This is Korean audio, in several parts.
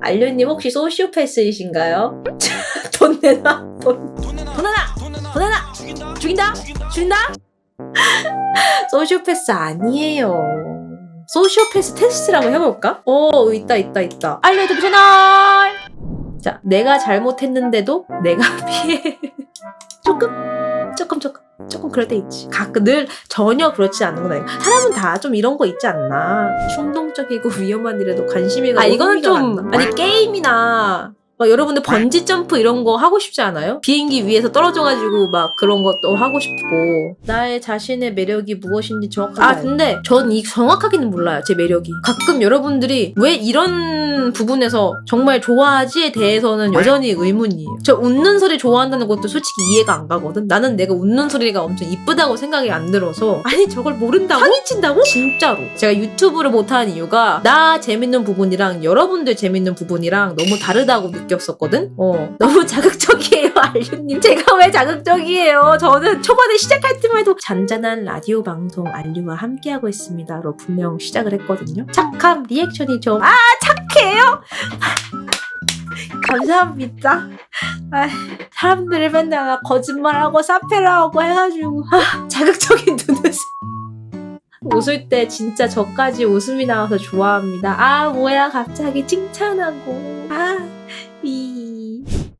알류님 혹시 소시오패스이신가요? 돈 내놔 돈, 돈 내놔. 돈 내놔 죽인다. 죽인다? 소시오패스 아니에요. 소시오패스 테스트라고 해볼까? 오 있다 있다 있다. 알려드 채널! 자 내가 잘못했는데도 내가 피해. 조금 조금 조금 조금 그럴 때 있지. 가끔 늘 전혀 그렇지 않는 건 아니고 사람은 다 좀 이런 거 있지 않나? 충동적이고 위험한 일에도 관심이 가고 아, 이거는 좀- 간다. 아니 게임이나 막 여러분들 번지 점프 이런 거 하고 싶지 않아요? 비행기 위에서 떨어져가지고 막 그런 것도 하고 싶고. 나의 자신의 매력이 무엇인지 정확하게 아 근데 전 이 정확하게는 몰라요 제 매력이. 가끔 여러분들이 왜 이런 부분에서 정말 좋아하지에 대해서는 여전히 의문이에요. 저 웃는 소리 좋아한다는 것도 솔직히 이해가 안 가거든? 나는 내가 웃는 소리가 엄청 이쁘다고 생각이 안 들어서 아니 저걸 모른다고? 사기친다고? 진짜로. 제가 유튜브를 못하는 이유가 나 재밌는 부분이랑 여러분들 재밌는 부분이랑 너무 다르다고 느꼈었거든? 어. 너무 자극적이에요 알류님. 제가 왜 자극적이에요? 저는 초반에 시작할 때만 해도 잔잔한 라디오 방송 알류와 함께하고 있습니다로 분명 시작을 했거든요. 착함 리액션이 좀 아 착해 요 감사합니다 아, 사람들이 맨날 나 거짓말하고 사페라하고 해가지고 아, 자극적인 눈웃음 웃을 때 진짜 저까지 웃음이 나와서 좋아합니다. 아, 뭐야, 갑자기 칭찬하고. 아, 이.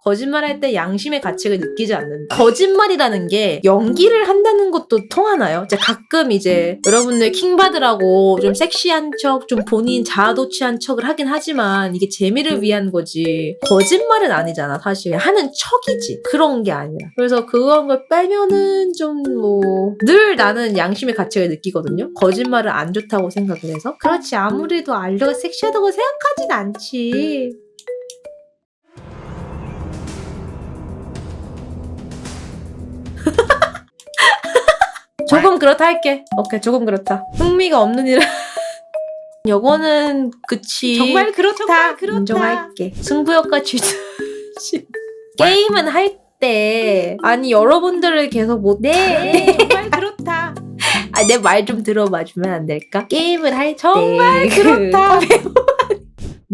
거짓말할 때 양심의 가책을 느끼지 않는다. 거짓말이라는 게 연기를 한다는 것도 통하나요? 제가 가끔 이제 여러분들 킹 받으라고 좀 섹시한 척, 좀 본인 자아도취한 척을 하긴 하지만 이게 재미를 위한 거지. 거짓말은 아니잖아, 사실. 하는 척이지. 그런 게 아니라. 그래서 그런 걸 빼면은 좀 뭐, 늘 나는 양심의 가책을 느끼거든요. 거짓말은 안 좋다고 생각을 해서. 그렇지, 아무래도 알려가 섹시하다고 생각하진 않지. 조금 그렇다 할게. 오케이, 조금 그렇다. 흥미가 없는 일은. 요거는 그치. 정말 그렇다. 정말 그렇다. 인정할게. 승부욕과 질투. 게임은 할 때 아니 여러분들을 계속 못 네, 정말 그렇다. 아, 내 말 좀 들어봐 주면 안 될까? 게임을 할 때. 정말 그- 그렇다.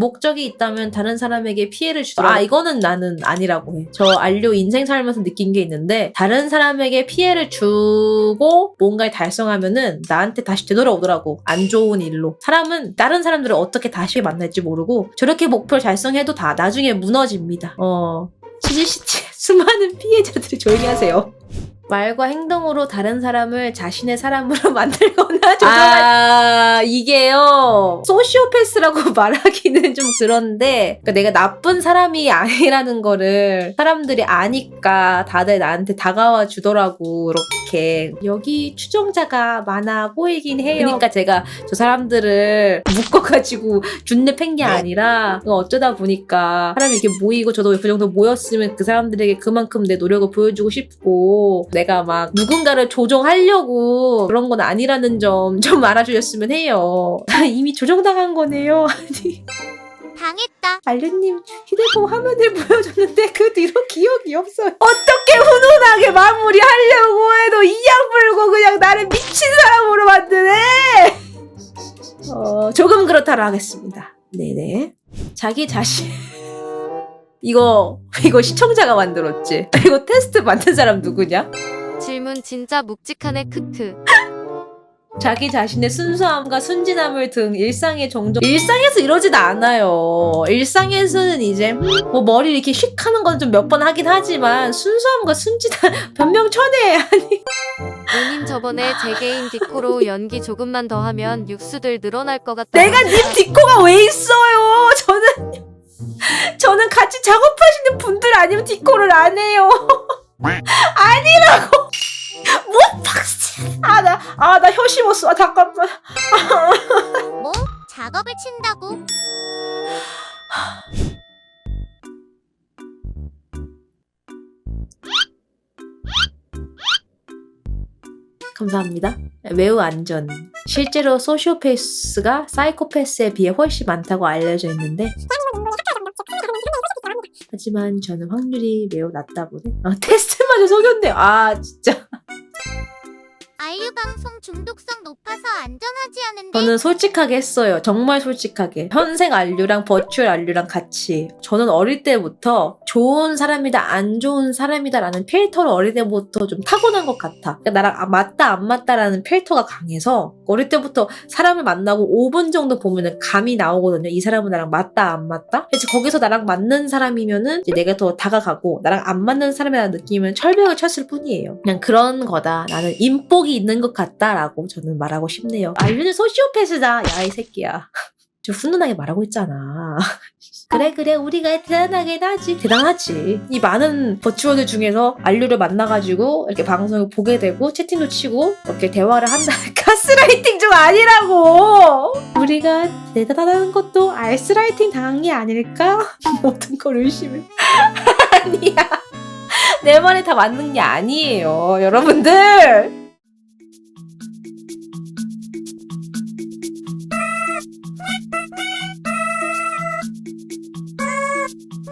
목적이 있다면 다른 사람에게 피해를 주더라. 아, 이거는 나는 아니라고 해. 저 알료 인생 살면서 느낀 게 있는데, 다른 사람에게 피해를 주고 뭔가를 달성하면은 나한테 다시 되돌아오더라고. 안 좋은 일로. 사람은 다른 사람들을 어떻게 다시 만날지 모르고, 저렇게 목표를 달성해도 다 나중에 무너집니다. 어. CGCT 수많은 피해자들이 조용히 하세요. 말과 행동으로 다른 사람을 자신의 사람으로 만들거나 조종할 아 이게요? 소시오패스라고 말하기는 좀 그런데 그러니까 내가 나쁜 사람이 아니라는 거를 사람들이 아니까 다들 나한테 다가와 주더라고 이렇게. 여기 추종자가 많아 보이긴 해요. 그러니까 제가 저 사람들을 묶어가지고 준내 팬 게 아니라 어쩌다 보니까 사람이 이렇게 모이고 저도 그 정도 모였으면 그 사람들에게 그만큼 내 노력을 보여주고 싶고 내가 막 누군가를 조종하려고 그런 건 아니라는 점 좀 알아주셨으면 해요. 이미 조종당한 거네요. 아니 당했다. 알류님 휴대폰 화면을 보여줬는데 그 뒤로 기억이 없어요. 어떻게 훈훈하게 마무리하려고 해도 이양 불고 그냥 나를 미친 사람으로 만드네. 어, 조금 그렇다로 하겠습니다. 네네. 자기 자신. 이거 이거 시청자가 만들었지. 이거 테스트 만든 사람 누구냐? 질문 진짜 묵직하네 크크. 자기 자신의 순수함과 순진함을 등 일상에 종종 일상에서 이러진 않아요. 일상에서는 이제 뭐 머리 이렇게 휙 하는 건 좀 몇 번 하긴 하지만 순수함과 순진함 변명천외 아니 오님 저번에 제 개인 디코로 연기 조금만 더 하면 육수들 늘어날 것 같다. 내가 님 디코가 왜 있어요? 저는 저는 같이 작업하시는 분들 아니면 디코를 안 해요. 아니라고. 뭐 박스. 아 나 아 나 혀 씹었어. 아, 잠깐만. 뭐? 작업을 친다고? 감사합니다. 매우 안전. 실제로 소시오패스가 사이코패스에 비해 훨씬 많다고 알려져 있는데 하지만 저는 확률이 매우 낮다 보네. 아, 테스트 마저 속였네. 아 진짜. 안류 방송 중독성 높아서 안전하지 않은데 저는 솔직하게 했어요. 정말 솔직하게. 현생 안류랑 버추얼 안류랑 같이. 저는 어릴 때부터 좋은 사람이다, 안 좋은 사람이다라는 필터를 어릴 때부터 좀 타고난 것 같아. 그러니까 나랑 아, 맞다, 안 맞다라는 필터가 강해서 어릴 때부터 사람을 만나고 5분 정도 보면은 감이 나오거든요. 이 사람은 나랑 맞다, 안 맞다? 그래서 거기서 나랑 맞는 사람이면은 이제 내가 더 다가가고 나랑 안 맞는 사람이라는 느낌은 철벽을 쳤을 뿐이에요. 그냥 그런 거다. 나는 인복이 있는 것 같다라고 저는 말하고 싶네요. 안류는 소시오패스다. 야, 이 새끼야. 좀 훈훈하게 말하고 있잖아. 그래 그래 우리가 대단하긴 하지 대단하지 이 많은 버추어들 중에서 안류를 만나가지고 이렇게 방송을 보게 되고 채팅도 치고 이렇게 대화를 한다 가스라이팅 좀 아니라고 우리가 대단하다는 것도 알스라이팅 당한 게 아닐까 모든 걸 의심해 아니야 내 말이 다 맞는 게 아니에요 여러분들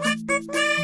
Bye.